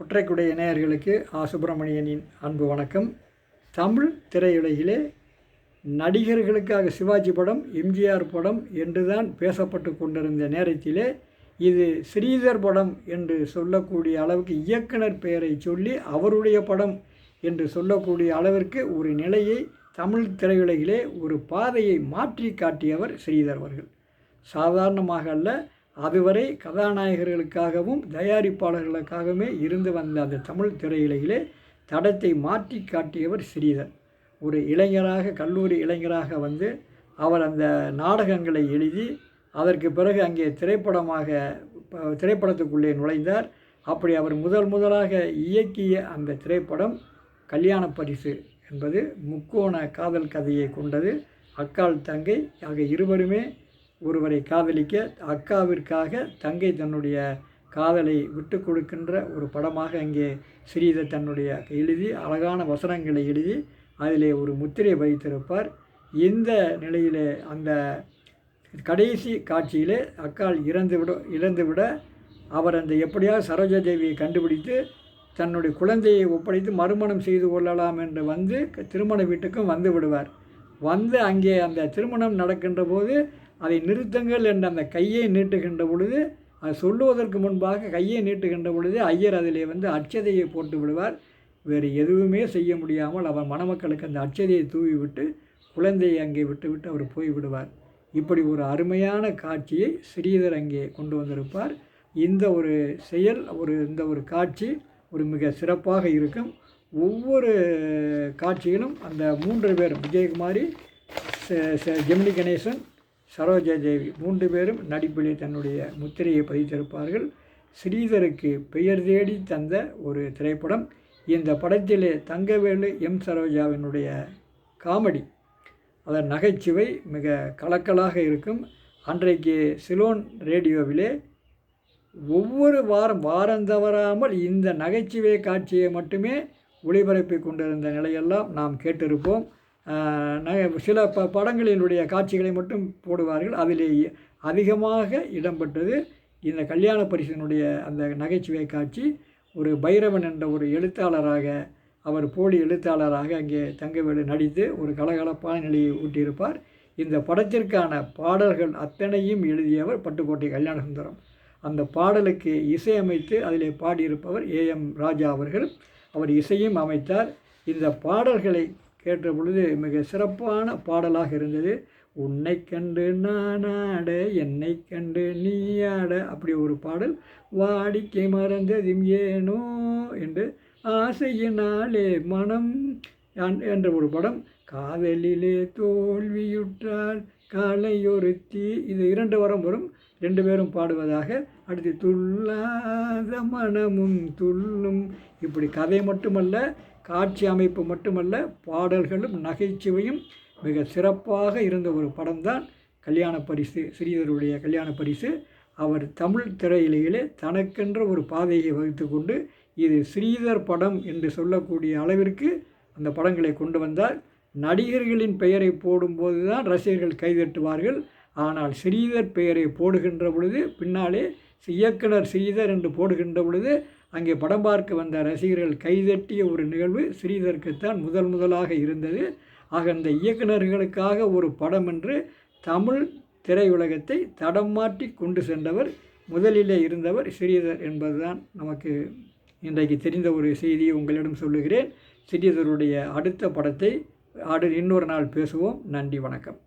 குற்றைக்குடை இணையர்களுக்கு ஆ சுப்பிரமணியனின் அன்பு வணக்கம். தமிழ் திரையுலகிலே நடிகர்களுக்காக சிவாஜி படம் எம்ஜிஆர் படம் என்றுதான் பேசப்பட்டு கொண்டிருந்த நேரத்திலே இது ஸ்ரீதர் படம் என்று சொல்லக்கூடிய அளவுக்கு இயக்குனர் பெயரை சொல்லி அவருடைய படம் என்று சொல்லக்கூடிய அளவிற்கு ஒரு நிலையை தமிழ் திரையுலகிலே ஒரு பாதையை மாற்றி காட்டியவர் ஸ்ரீதர் அவர்கள். சாதாரணமாக அல்ல அதுவரை கதாநாயகர்களுக்காகவும் தயாரிப்பாளர்களுக்காகவுமே இருந்து வந்த அந்த தமிழ் திரையுலகிலே தடத்தை மாற்றி காட்டியவர் ஸ்ரீதர் ஒரு இளைஞராக கல்லூரி இளைஞராக வந்து அவர் அந்த நாடகங்களை எழுதி அதற்கு பிறகு அங்கே திரைப்படமாக திரைப்படத்துக்குள்ளே நுழைந்தார். அப்படி அவர் முதல் முதலாக இயக்கிய அந்த திரைப்படம் கல்யாண பரிசு என்பது முக்கோண காதல் கதையை கொண்டது. அக்காள் தங்கை ஆக இருவருமே ஒருவரை காதலிக்க அக்காவிற்காக தங்கை தன்னுடைய காதலை விட்டு கொடுக்கின்ற ஒரு படமாக அங்கே ஸ்ரீதர் தன்னுடைய எழுதி அழகான வசனங்களை எழுதி அதிலே ஒரு முத்திரை வைத்திருப்பார். இந்த நிலையிலே அந்த கடைசி காட்சியிலே அக்காள் இறந்துவிட இறந்துவிட அவர் அந்த எப்படியாவது சரோஜா தேவியை கண்டுபிடித்து தன்னுடைய குழந்தையை ஒப்படைத்து மறுமணம் செய்து கொள்ளலாம் என்று வந்து க- திருமண வீட்டுக்கும் வந்து விடுவார். வந்து அங்கே அந்த திருமணம் நடக்கின்ற போது அதை நிறுத்துங்கள் என்ற அந்த கையை நீட்டுகின்ற பொழுது அது சொல்லுவதற்கு முன்பாக கையை நீட்டுகின்ற பொழுது ஐயர் அதிலே வந்து அச்சதையை போட்டு விடுவார். வேறு எதுவுமே செய்ய முடியாமல் அவர் மணமக்களுக்கு அந்த அச்சதையை தூவி விட்டு குழந்தையை அங்கே விட்டுவிட்டு அவர் போய் விடுவார் இப்படி ஒரு அருமையான காட்சியை ஸ்ரீதர் அங்கே கொண்டு வந்திருப்பார். இந்த ஒரு செயல் ஒரு இந்த ஒரு காட்சி ஒரு மிக சிறப்பாக இருக்கும். ஒவ்வொரு காட்சியிலும் அந்த மூன்று பேரும் விஜயகுமாரி ச- ச- ஜெமினி கணேசன் சரோஜா தேவி மூன்று பேரும் நடிப்பிலே தன்னுடைய முத்திரையை பதித்திருப்பார்கள். ஸ்ரீதருக்கு பெயர் தேடி தந்த ஒரு திரைப்படம். இந்த படத்திலே தங்கவேலு எம். சரோஜாவினுடைய காமெடி. அதன் நகைச்சுவை மிக கலக்கலாக இருக்கும். அன்றைக்கு சிலோன் ரேடியோவிலே ஒவ்வொரு வாரம் வாரம் தவறாமல் இந்த நகைச்சுவை காட்சியை மட்டுமே ஒளிபரப்பி கொண்டிருந்த நிலையெல்லாம் நாம் கேட்டிருப்போம். சில ப படங்களினுடைய காட்சிகளை மட்டும் போடுவார்கள். அதிலே அதிகமாக இடம்பெற்றது இந்த கல்யாண பரிசனுடைய அந்த நகைச்சுவை காட்சி. ஒரு பைரவன் என்ற ஒரு எழுத்தாளராக அவர் போலி எழுத்தாளராக அங்கே தங்கவேலு நடித்து ஒரு கலகலப்பான நிலையை ஊட்டியிருப்பார். இந்த படத்திற்கான பாடல்கள் அத்தனையும் எழுதியவர் பட்டுக்கோட்டை கல்யாணசுந்தரம். அந்த பாடலுக்கு இசையமைத்து அதிலே பாடியிருப்பவர் ஏஎம் ராஜா அவர்கள். அவர் இசையும் அமைத்தார். இந்த பாடல்களை கேட்ட பொழுது மிக சிறப்பான பாடலாக இருந்தது. உன்னை கண்டு நான் ஆட என்னை கண்டு நீ ஆட அப்படி ஒரு பாடல். வாடிக்கை மறந்ததும் ஏனோ என்று ஆசையினாலே மனம் என்- என்ற ஒரு படம். காதலிலே தோல்வியுற்றால் காலையொருத்தி இது இரண்டு வரம் வரும். ரெண்டு பேரும் பாடுவதாக அடுத்து துள்ளாத மனமும் துள்ளும். இப்படி கதை மட்டுமல்ல காட்சி அமைப்பு மட்டுமல்ல பாடல்களும் நகைச்சுவையும் மிக சிறப்பாக இருந்த ஒரு படம்தான் கல்யாண பரிசு ஸ்ரீதருடைய கல்யாண பரிசு. அவர் தமிழ் திரையிலேயே தனக்கென்ற ஒரு பாதையை வகுத்து கொண்டு இது ஸ்ரீதர் படம் என்று சொல்லக்கூடிய அளவிற்கு அந்த படங்களை கொண்டு வந்தார். நடிகர்களின் பெயரை போடும்போது தான் ரசிகர்கள் கைதட்டுவார்கள். ஆனால் ஸ்ரீதர் பெயரை போடுகின்ற பொழுது பின்னாலே இயக்குனர் ஸ்ரீதர் என்று போடுகின்ற பொழுது அங்கே படம் பார்க்க வந்த ரசிகர்கள் கைதட்டிய ஒரு நிகழ்வு ஸ்ரீதருக்குத்தான் முதல் முதலாக இருந்தது. ஆக அந்த இயக்குனர்களுக்காக ஒரு படம் என்று தமிழ் திரையுலகத்தை தடம் மாற்றி கொண்டு சென்றவர் முதலிலே இருந்தவர் ஸ்ரீதர் என்பதுதான் நமக்கு இன்றைக்கு தெரிந்த ஒரு செய்தியை உங்களிடம் சொல்லுகிறேன். ஸ்ரீதருடைய அடுத்த படத்தை ஆடு இன்னொரு நாள் பேசுவோம். நன்றி வணக்கம்.